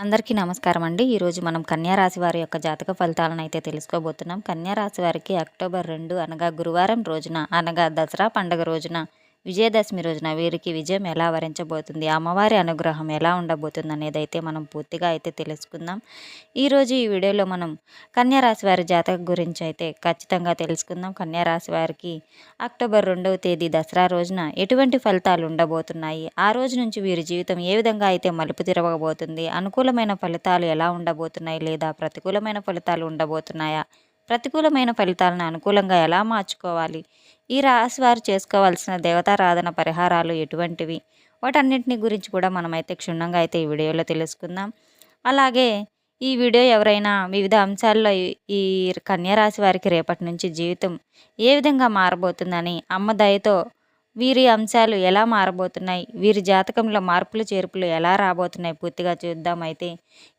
అందరికీ నమస్కారం అండి. ఈరోజు మనం కన్యారాశి వారి యొక్క జాతక ఫలితాలను అయితే తెలుసుకోబోతున్నాం. కన్యారాశి వారికి అక్టోబర్ రెండు అనగా గురువారం రోజున అనగా దసరా పండుగ రోజున విజయదశమి రోజున వీరికి విజయం ఎలా వరించబోతుంది అమ్మవారి అనుగ్రహం ఎలా ఉండబోతుంది అనేది అయితే మనం పూర్తిగా అయితే తెలుసుకుందాం. ఈరోజు ఈ వీడియోలో మనం కన్యారాశి వారి జాతక గురించి అయితే ఖచ్చితంగా తెలుసుకుందాం. కన్యారాశి వారికి అక్టోబర్ రెండవ తేదీ దసరా రోజున ఎటువంటి ఫలితాలు ఉండబోతున్నాయి ఆ రోజు నుంచి వీరి జీవితం ఏ విధంగా అయితే మలుపు తిరగబోతుంది అనుకూలమైన ఫలితాలు ఎలా ఉండబోతున్నాయి లేదా ప్రతికూలమైన ఫలితాలు ఉండబోతున్నాయా ప్రతికూలమైన ఫలితాలను అనుకూలంగా ఎలా మార్చుకోవాలి? ఈ రాశి వారు చేసుకోవాల్సిన దేవతారాధన పరిహారాలు ఎటువంటివి? వాటన్నింటిని గురించి కూడా మనమైతే క్షుణ్ణంగా అయితే ఈ వీడియోలో తెలుసుకుందాం. అలాగే ఈ వీడియో ఎవరైనా వివిధ అంశాల్లో ఈ కన్యరాశి వారికి రేపటి నుంచి జీవితం ఏ విధంగా మారబోతుందని అమ్మ దయతో వీరి అంశాలు ఎలా మారబోతున్నాయి? వీరి జాతకంలో మార్పులు చేర్పులు ఎలా రాబోతున్నాయి? పూర్తిగా చూద్దాం. అయితే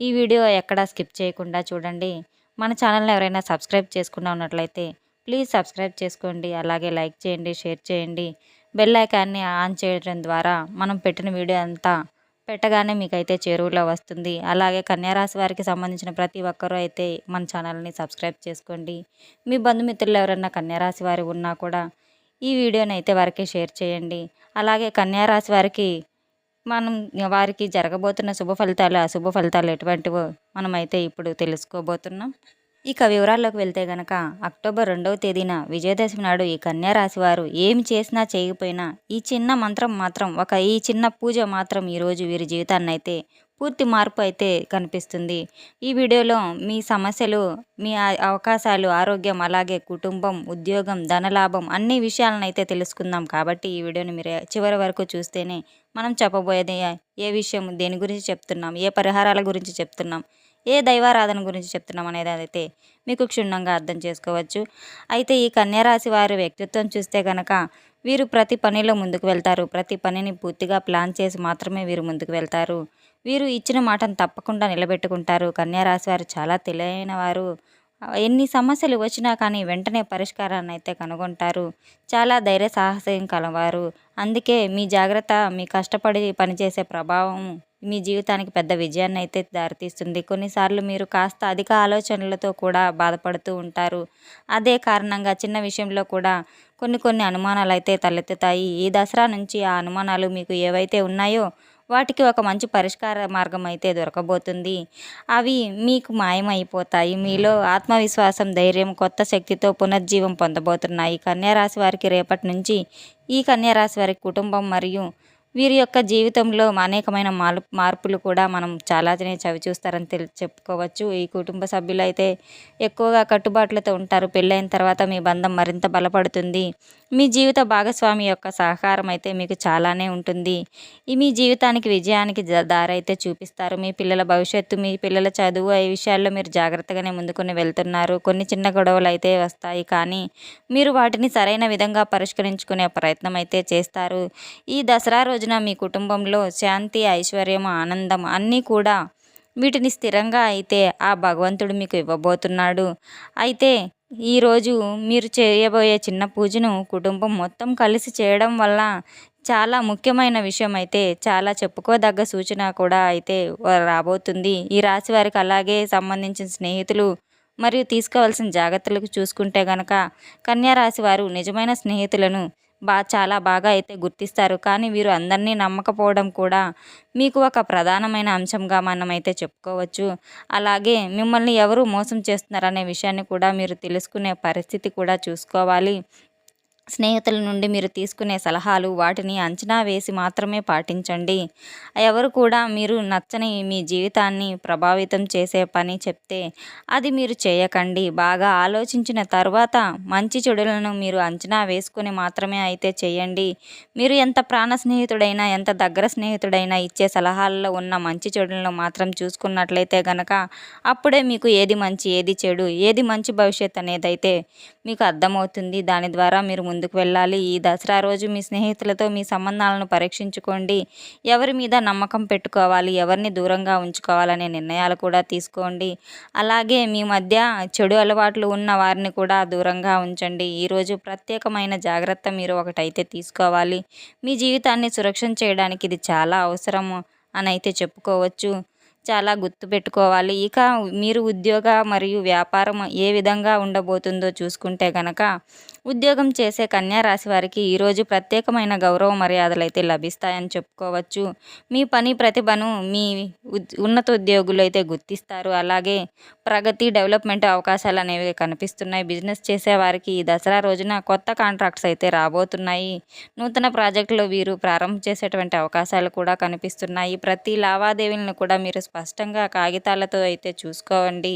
ఈ వీడియో ఎక్కడా స్కిప్ చేయకుండా చూడండి. మన ఛానల్ని ఎవరైనా సబ్స్క్రైబ్ చేసుకున్నా ఉన్నట్లయితే ప్లీజ్ సబ్స్క్రైబ్ చేసుకోండి. అలాగే లైక్ చేయండి షేర్ చేయండి. బెల్ ఐకాన్ని ఆన్ చేయడం ద్వారా మనం పెట్టిన వీడియో అంతా పెట్టగానే మీకైతే చేరువులో వస్తుంది. అలాగే కన్యారాశి వారికి సంబంధించిన ప్రతి ఒక్కరూ అయితే మన ఛానల్ని సబ్స్క్రైబ్ చేసుకోండి. మీ బంధుమిత్రులు ఎవరైనా కన్యారాశి వారి ఉన్నా కూడా ఈ వీడియోని అయితే వారికి షేర్ చేయండి. అలాగే కన్యారాశి వారికి మనం వారికి జరగబోతున్న శుభ ఫలితాలు అశుభ ఫలితాలు ఎటువంటివో మనమైతే ఇప్పుడు తెలుసుకోబోతున్నాం. ఇక వివరాల్లోకి వెళ్తే గనక అక్టోబర్ రెండవ తేదీన విజయదశమి నాడు ఈ కన్యా రాశి వారు ఏమి చేసినా చేయకపోయినా ఈ చిన్న మంత్రం మాత్రం ఒక ఈ చిన్న పూజ మాత్రం ఈరోజు వీరి జీవితాన్ని అయితే పూర్తి మార్పు అయితే కనిపిస్తుంది. ఈ వీడియోలో మీ సమస్యలు మీ అవకాశాలు ఆరోగ్యం అలాగే కుటుంబం ఉద్యోగం ధనలాభం అన్ని విషయాలను అయితే తెలుసుకుందాం కాబట్టి ఈ వీడియోని మీరు చివరి వరకు చూస్తేనే మనం చెప్పబోయేది ఏ విషయం దేని గురించి చెప్తున్నాం ఏ పరిహారాల గురించి చెప్తున్నాం ఏ దైవారాధన గురించి చెప్తున్నాం అనేది అయితే మీకు క్షుణ్ణంగా అర్థం చేసుకోవచ్చు. అయితే ఈ కన్యారాశి వారి వ్యక్తిత్వం చూస్తే కనుక వీరు ప్రతి పనిలో ముందుకు వెళ్తారు. ప్రతి పనిని పూర్తిగా ప్లాన్ చేసి మాత్రమే వీరు ముందుకు వెళ్తారు. వీరు ఇచ్చిన మాటను తప్పకుండా నిలబెట్టుకుంటారు. కన్యారాశి వారు చాలా తెలియని వారు. ఎన్ని సమస్యలు వచ్చినా కానీ వెంటనే పరిష్కారాన్ని అయితే కనుగొంటారు. చాలా ధైర్య సాహసం కలవారు. అందుకే మీ జాగ్రత్త మీ కష్టపడి పనిచేసే ప్రభావం మీ జీవితానికి పెద్ద విజయాన్ని అయితే దారితీస్తుంది. కొన్నిసార్లు మీరు కాస్త అధిక ఆలోచనలతో కూడా బాధపడుతూ ఉంటారు. అదే కారణంగా చిన్న విషయంలో కూడా కొన్ని కొన్ని అనుమానాలు అయితే తలెత్తుతాయి. ఈ దసరా నుంచి ఆ అనుమానాలు మీకు ఏవైతే ఉన్నాయో వాటికి ఒక మంచి పరిష్కార మార్గం అయితే దొరకబోతుంది. అవి మీకు మాయమైపోతాయి. మీలో ఆత్మవిశ్వాసం ధైర్యం కొత్త శక్తితో పునర్జీవం పొందబోతున్నాయి. కన్యారాశి వారికి రేపటి నుంచి ఈ కన్యారాశి వారి కుటుంబం మరియు వీరి యొక్క జీవితంలో అనేకమైన మాలు మార్పులు కూడా మనం చాలానే చవి చూస్తారని తెలి చెప్పుకోవచ్చు. ఈ కుటుంబ సభ్యులు అయితే ఎక్కువగా కట్టుబాట్లతో ఉంటారు. పెళ్ళైన తర్వాత మీ బంధం మరింత బలపడుతుంది. మీ జీవిత భాగస్వామి యొక్క సహకారం అయితే మీకు చాలానే ఉంటుంది. ఈ మీ జీవితానికి విజయానికి దారి అయితే చూపిస్తారు. మీ పిల్లల భవిష్యత్తు మీ పిల్లల చదువు ఈ విషయాల్లో మీరు జాగ్రత్తగానే ముందుకొని వెళ్తున్నారు. కొన్ని చిన్న గొడవలు అయితే వస్తాయి కానీ మీరు వాటిని సరైన విధంగా పరిష్కరించుకునే ప్రయత్నం అయితే చేస్తారు. ఈ దసరా రోజు రోజున మీ కుటుంబంలో శాంతి ఐశ్వర్యం ఆనందం అన్నీ కూడా వీటిని స్థిరంగా అయితే ఆ భగవంతుడు మీకు ఇవ్వబోతున్నాడు. అయితే ఈరోజు మీరు చేయబోయే చిన్న పూజను కుటుంబం మొత్తం కలిసి చేయడం వల్ల చాలా ముఖ్యమైన విషయం అయితే చాలా చెప్పుకోదగ్గ సూచన కూడా అయితే రాబోతుంది. ఈ రాశి వారికి అలాగే సంబంధించిన స్నేహితులు మరియు తీసుకోవాల్సిన జాగ్రత్తలకు చూసుకుంటే గనక కన్యా రాశి వారు నిజమైన స్నేహితులను బా చాలా బాగా అయితే గుర్తిస్తారు. కానీ వీరు అందరినీ నమ్మకపోవడం కూడా మీకు ఒక ప్రధానమైన అంశంగా మనం అయితే చెప్పుకోవచ్చు. అలాగే మిమ్మల్ని ఎవరు మోసం చేస్తున్నారనే విషయాన్ని కూడా మీరు తెలుసుకునే పరిస్థితి కూడా చూసుకోవాలి. స్నేహితుల నుండి మీరు తీసుకునే సలహాలు వాటిని అంచనా వేసి మాత్రమే పాటించండి. ఎవరు కూడా మీరు నచ్చని మీ జీవితాన్ని ప్రభావితం చేసే పని చెప్తే అది మీరు చేయకండి. బాగా ఆలోచించిన తర్వాత మంచి చెడులను మీరు అంచనా వేసుకుని మాత్రమే అయితే చేయండి. మీరు ఎంత ప్రాణ స్నేహితుడైనా ఎంత దగ్గర స్నేహితుడైనా ఇచ్చే సలహాల్లో ఉన్న మంచి చెడులను మాత్రం చూసుకున్నట్లయితే గనక అప్పుడే మీకు ఏది మంచి ఏది చెడు ఏది మంచి భవిష్యత్ అనేది అయితే మీకు అర్థమవుతుంది. దాని ద్వారా మీరు ముందుకు వెళ్ళాలి. ఈ దసరా రోజు మీ స్నేహితులతో మీ సంబంధాలను పరీక్షించుకోండి. ఎవరి మీద నమ్మకం పెట్టుకోవాలి ఎవరిని దూరంగా ఉంచుకోవాలనే నిర్ణయాలు కూడా తీసుకోండి. అలాగే మీ మధ్య చెడు అలవాట్లు ఉన్న వారిని కూడా దూరంగా ఉంచండి. ఈరోజు ప్రత్యేకమైన జాగ్రత్త మీరు ఒకటైతే తీసుకోవాలి. మీ జీవితాన్ని సురక్షణ చేయడానికి ఇది చాలా అవసరము అని అయితే చెప్పుకోవచ్చు. చాలా గుర్తుపెట్టుకోవాలి ఇక మీరు ఉద్యోగ మరియు వ్యాపారం ఏ విధంగా ఉండబోతుందో చూసుకుంటే కనుక ఉద్యోగం చేసే కన్యా రాశి వారికి ఈరోజు ప్రత్యేకమైన గౌరవ మర్యాదలు అయితే లభిస్తాయని చెప్పుకోవచ్చు. మీ పని ప్రతిభను మీ ఉన్నత ఉద్యోగులు అయితే గుర్తిస్తారు. అలాగే ప్రగతి డెవలప్మెంట్ అవకాశాలు అనేవి కనిపిస్తున్నాయి. బిజినెస్ చేసే వారికి ఈ దసరా రోజున కొత్త కాంట్రాక్ట్స్ అయితే రాబోతున్నాయి. నూతన ప్రాజెక్టులు వీరు ప్రారంభం చేసేటువంటి అవకాశాలు కూడా కనిపిస్తున్నాయి. ప్రతి లావాదేవీలను కూడా మీరు స్పష్టంగా కాగితాలతో అయితే చూసుకోవండి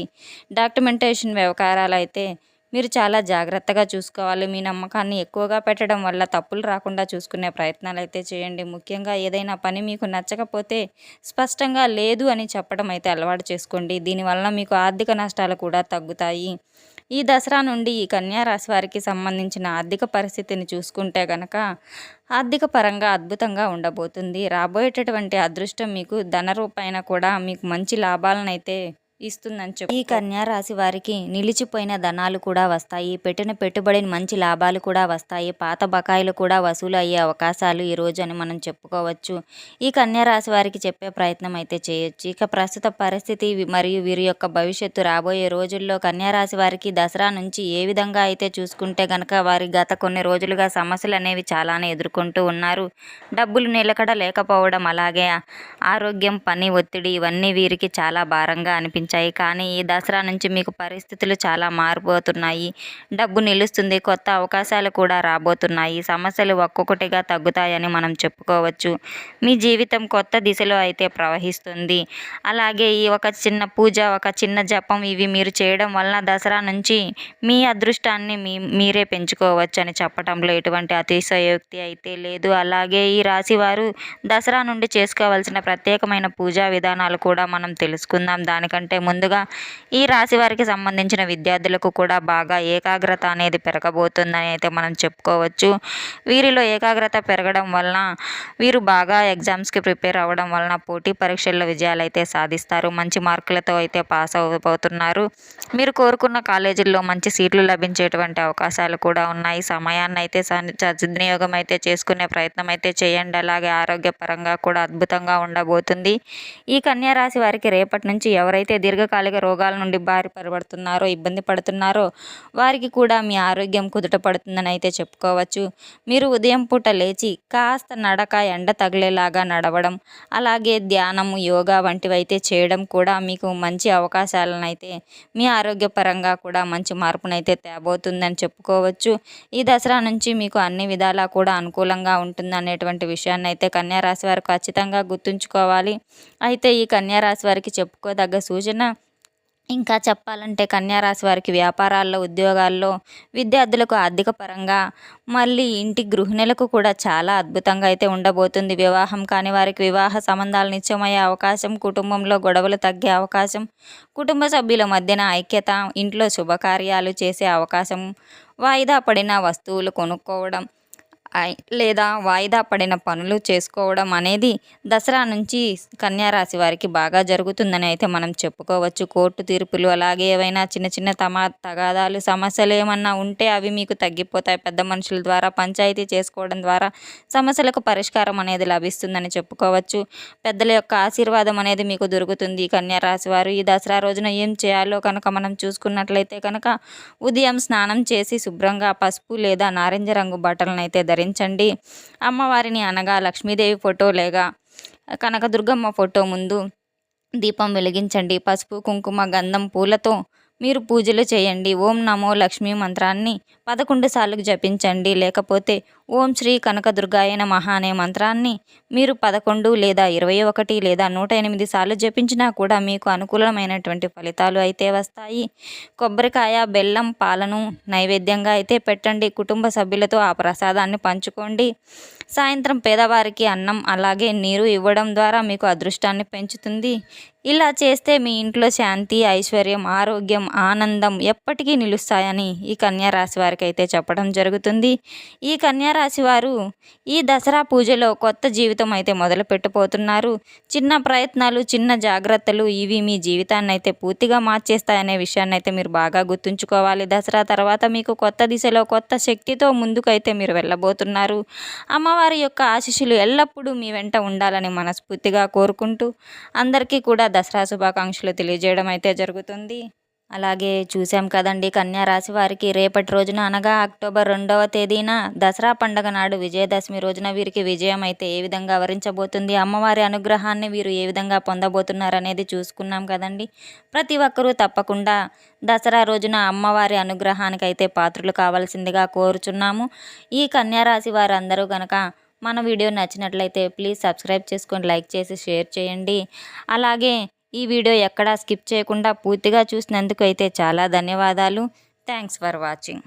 డాక్యుమెంటేషన్ వ్యవహారాలు అయితే మీరు చాలా జాగ్రత్తగా చూసుకోవాలి. మీ నమ్మకాన్ని ఎక్కువగా పెట్టడం వల్ల తప్పులు రాకుండా చూసుకునే ప్రయత్నాలు అయితే చేయండి. ముఖ్యంగా ఏదైనా పని మీకు నచ్చకపోతే స్పష్టంగా లేదు అని చెప్పడం అయితే అలవాటు చేసుకోండి. దీనివల్ల మీకు ఆర్థిక నష్టాలు కూడా తగ్గుతాయి. ఈ దసరా నుండి ఈ కన్యారాశి వారికి సంబంధించిన ఆర్థిక పరిస్థితిని చూసుకుంటే కనుక ఆర్థిక పరంగా అద్భుతంగా ఉండబోతుంది. రాబోయేటటువంటి అదృష్టం మీకు ధన రూపాయన కూడా మీకు మంచి లాభాలనైతే ఇస్తుందని చెప్పి ఈ కన్యా రాశి వారికి నిలిచిపోయిన ధనాలు కూడా వస్తాయి. పెట్టిన పెట్టుబడిని మంచి లాభాలు కూడా వస్తాయి. పాత బకాయిలు కూడా వసూలు అయ్యే అవకాశాలు ఈ రోజు అని మనం చెప్పుకోవచ్చు. ఈ కన్యా రాశి వారికి చెప్పే ప్రయత్నం అయితే చేయొచ్చు. ఇక ప్రస్తుత పరిస్థితి మరియు వీరి యొక్క భవిష్యత్తు రాబోయే రోజుల్లో కన్యా రాశి వారికి దసరా నుంచి ఏ విధంగా అయితే చూసుకుంటే కనుక వారి గత కొన్ని రోజులుగా సమస్యలు అనేవి చాలానే ఎదుర్కొంటూ ఉన్నారు. డబ్బులు నిలకడ లేకపోవడం అలాగే ఆరోగ్యం పని ఒత్తిడి ఇవన్నీ వీరికి చాలా భారంగా అనిపించాయి కనిపించాయి కానీ ఈ దసరా నుంచి మీకు పరిస్థితులు చాలా మారిపోతున్నాయి. డబ్బు నిలుస్తుంది. కొత్త అవకాశాలు కూడా రాబోతున్నాయి. సమస్యలు ఒక్కొక్కటిగా తగ్గుతాయని మనం చెప్పుకోవచ్చు. మీ జీవితం కొత్త దిశలో అయితే ప్రవహిస్తుంది. అలాగే ఈ ఒక చిన్న పూజ ఒక చిన్న జపం ఇవి మీరు చేయడం వలన దసరా నుంచి మీ అదృష్టాన్ని మీ మీరే పెంచుకోవచ్చు అని చెప్పడంలో ఎటువంటి అతిశయోక్తి అయితే లేదు. అలాగే ఈ రాశి వారు దసరా నుండి చేసుకోవాల్సిన ప్రత్యేకమైన పూజా విధానాలు కూడా మనం తెలుసుకుందాం. దానికంటే ముందుగా ఈ రాశి వారికి సంబంధించిన విద్యార్థులకు కూడా బాగా ఏకాగ్రత అనేది పెరగబోతుందని అయితే మనం చెప్పుకోవచ్చు. వీరిలో ఏకాగ్రత పెరగడం వలన వీరు బాగా ఎగ్జామ్స్కి ప్రిపేర్ అవ్వడం వలన పోటీ పరీక్షల్లో విజయాలు అయితే సాధిస్తారు. మంచి మార్కులతో అయితే పాస్ అవ్వబోతున్నారు మీరు కోరుకున్న కాలేజీల్లో మంచి సీట్లు లభించేటువంటి అవకాశాలు కూడా ఉన్నాయి. సమయాన్ని అయితే సద్వినియోగం అయితే చేసుకునే ప్రయత్నం అయితే చేయండి. అలాగే ఆరోగ్యపరంగా కూడా అద్భుతంగా ఉండబోతుంది. ఈ కన్యా రాశి వారికి రేపటి నుంచి ఎవరైతే దీర్ఘకాలిక రోగాల నుండి బారి పడబడుతున్నారో ఇబ్బంది పడుతున్నారో వారికి కూడా మీ ఆరోగ్యం కుదుట పడుతుందని అయితే చెప్పుకోవచ్చు. మీరు ఉదయం పూట లేచి కాస్త నడక ఎండ తగిలేలాగా నడవడం అలాగే ధ్యానము యోగా వంటివైతే చేయడం కూడా మీకు మంచి అవకాశాలను అయితే మీ ఆరోగ్యపరంగా కూడా మంచి మార్పునైతే తేబోతుందని చెప్పుకోవచ్చు. ఈ దసరా నుంచి మీకు అన్ని విధాలా కూడా అనుకూలంగా ఉంటుంది అనేటువంటి విషయాన్ని అయితే కన్యారాశి వారు ఖచ్చితంగా గుర్తుంచుకోవాలి. అయితే ఈ కన్యారాశి వారికి చెప్పుకోదగ్గ సూచన ఇంకా చెప్పాలంటే కన్యారాశి వారికి వ్యాపారాల్లో ఉద్యోగాల్లో విద్యార్థులకు ఆర్థిక పరంగా మళ్ళీ ఇంటి గృహిణులకు కూడా చాలా అద్భుతంగా అయితే ఉండబోతుంది. వివాహం కాని వారికి వివాహ సంబంధాలు నిత్యమయ్యే అవకాశం కుటుంబంలో గొడవలు తగ్గే అవకాశం కుటుంబ సభ్యుల మధ్యన ఐక్యత ఇంట్లో శుభకార్యాలు చేసే అవకాశం వాయిదా పడిన వస్తువులు కొనుక్కోవడం లేదా వాయిదా పడిన పనులు చేసుకోవడం అనేది దసరా నుంచి కన్యారాశి వారికి బాగా జరుగుతుందని అయితే మనం చెప్పుకోవచ్చు. కోర్టు తీర్పులు అలాగే ఏవైనా చిన్న చిన్న తమా తగాదాలు సమస్యలు ఏమన్నా ఉంటే అవి మీకు తగ్గిపోతాయి. పెద్ద మనుషుల ద్వారా పంచాయతీ చేసుకోవడం ద్వారా సమస్యలకు పరిష్కారం అనేది లభిస్తుందని చెప్పుకోవచ్చు. పెద్దల యొక్క ఆశీర్వాదం అనేది మీకు దొరుకుతుంది. కన్యారాశి వారు ఈ దసరా రోజున ఏం చేయాలో కనుక మనం చూసుకున్నట్లయితే కనుక ఉదయం స్నానం చేసి శుభ్రంగా పసుపు లేదా నారింజ రంగు బట్టలను అయితే ధరి ధరించండి అమ్మవారిని అనగా లక్ష్మీదేవి ఫోటో లేగా కనకదుర్గమ్మ ఫోటో ముందు దీపం వెలిగించండి. పసుపు కుంకుమ గంధం పూలతో మీరు పూజలు చేయండి. ఓం నమో లక్ష్మీ మంత్రాన్ని పదకొండు సార్లు జపించండి. లేకపోతే ఓం శ్రీ కనకదుర్గాయ నమః అనే మంత్రాన్ని మీరు పదకొండు లేదా ఇరవై ఒకటి లేదా నూట ఎనిమిది సార్లు జపించినా కూడా మీకు అనుకూలమైనటువంటి ఫలితాలు అయితే వస్తాయి. కొబ్బరికాయ బెల్లం పాలను నైవేద్యంగా అయితే పెట్టండి. కుటుంబ సభ్యులతో ఆ ప్రసాదాన్ని పంచుకోండి. సాయంత్రం పేదవారికి అన్నం అలాగే నీరు ఇవ్వడం ద్వారా మీకు అదృష్టాన్ని పెంచుతుంది. ఇలా చేస్తే మీ ఇంట్లో శాంతి ఐశ్వర్యం ఆరోగ్యం ఆనందం ఎప్పటికీ నిలుస్తాయని ఈ కన్యా రాశి వారికి అయితే చెప్పడం జరుగుతుంది. ఈ కన్యా రాశి వారు ఈ దసరా పూజలో కొత్త జీవితం అయితే మొదలు పెట్టబోతున్నారు. చిన్న ప్రయత్నాలు చిన్న జాగ్రత్తలు ఇవి మీ జీవితాన్ని అయితే పూర్తిగా మార్చేస్తాయనే విషయాన్ని అయితే మీరు బాగా గుర్తుంచుకోవాలి. దసరా తర్వాత మీకు కొత్త దిశలో కొత్త శక్తితో ముందుకైతే మీరు వెళ్ళబోతున్నారు. అమ్మవారి అమ్మవారి యొక్క ఆశీస్సులు ఎల్లప్పుడూ మీ వెంట ఉండాలని మనస్ఫూర్తిగా కోరుకుంటూ అందరికీ కూడా దసరా శుభాకాంక్షలు తెలియజేయడం అయితే జరుగుతుంది. అలాగే చూసాం కదండి కన్యా రాశి వారికి రేపటి రోజున అనగా అక్టోబర్ రెండవ తేదీన దసరా పండగ నాడు విజయదశమి రోజున వీరికి విజయం అయితే ఏ విధంగా వరించబోతుంది అమ్మవారి అనుగ్రహాన్ని వీరు ఏ విధంగా పొందబోతున్నారు అనేది చూసుకున్నాం కదండి. ప్రతి ఒక్కరూ తప్పకుండా దసరా రోజున అమ్మవారి అనుగ్రహానికి అయితే పాత్రలు కావాల్సిందిగా కోరుచున్నాము. ఈ కన్యా రాశి వారందరూ కనుక మన వీడియో నచ్చినట్లయితే ప్లీజ్ సబ్స్క్రైబ్ చేసుకొని లైక్ చేసి షేర్ చేయండి. అలాగే ఈ వీడియో ఎక్కడా స్కిప్ చేయకుండా పూర్తిగా చూసినందుకు అయితే చాలా ధన్యవాదాలు. Thanks for watching.